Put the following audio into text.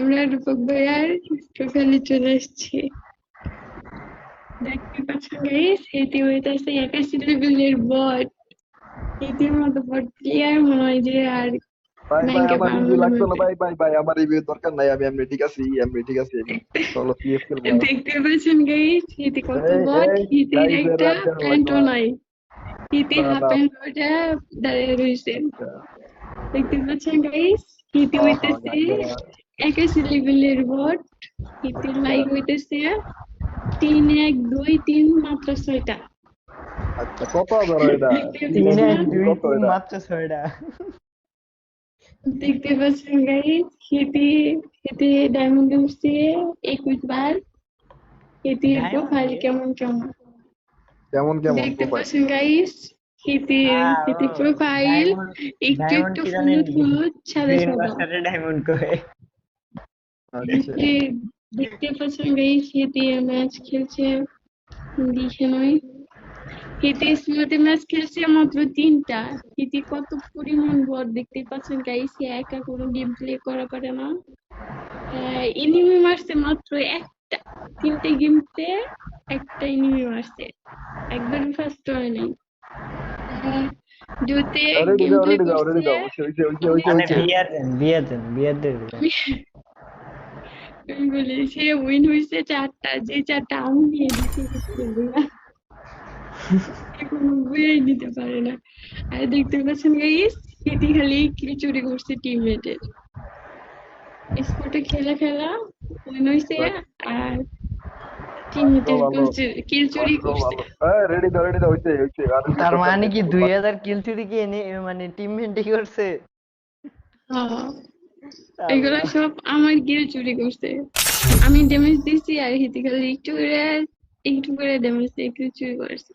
আমরা রূপক ভাইয়ার প্রোফাইলে চলে এসেছি দেখতে পাচ্ছেন গাইস এটি হইতাছে একাশি লেভেলের বট এটির মতো বট প্লেয়ার মনে হয় যে আর দেখতে পাচ্ছেন গাইস এটি কত বট এই, guys, একটা এরা কেন প্যান্টও লাগল? নাই। হিতি না, হাফ না। প্যান্ট পরে দাঁড়িয়ে রয়েছে দেখতে পাচ্ছেন গাইস হিতি হ্যাঁ, হইতেছে একাশি লেভেলের লাইক হইতেছে তিন এক দুই তিন মাত্র ছয়টা। আচ্ছা কত হাজার এটা? তিন এক দুই তিন মাত্র ছয়টা। দেখতে পাচ্ছেন গাইস হিতি হিতি ডায়মন্ড উঠছে একুশ বার। হিতির Diamond? প্রোফাইল কেমন কেমন? কেমন কেমন দেখতে? পাচ্ছেন গাইস হিতি হিতি প্রোফাইল একটু একটু? হলুদ হলুদ সাদা সাদা। ডায়মন্ড করে হিতি দেখতে পাচ্ছেন গাইস হিতি ম্যাচ খেলছে দেখে নয় হিতি স্মৃতি ম্যাচ খেলছে মাত্র তিনটা। হিতি কত পরিমাণ বট দেখতে পাচ্ছেন গাইস একা কোনো গেম প্লে করা পারে না। এনিমি মারছে মাত্র একটা। তিনটে গেমতে একটা এনিমি মারছে। একবার ফার্স্ট হয় নাই। আহ, গেম প্লে করছে। বলি সে উইন হয়েছে চারটা যে চারটা আমি নিয়ে কোনো বইয়াই নিতে পারে না। আর দেখতে পাচ্ছেন গাইস সেটি খালি কিল চুরি করছে টিমমেটের স্পোর্টে খেলা খেলা উইন হয়েছে আর টিমমেটের কিল চুরি করছে। রেডি দাও রেডি দাও ওইছে ওইছে আর তার মানে কি দুই হাজার কিল চুরি কি এনে মানে টিম মেন্টি করছে? হ্যাঁ। এগুলো সব আমার গিয়ে চুরি করছে। আমি ড্যামেজ দিছি আর হিতি খালি একটু করে একটু করে ড্যামেজ একটু চুরি করেছে।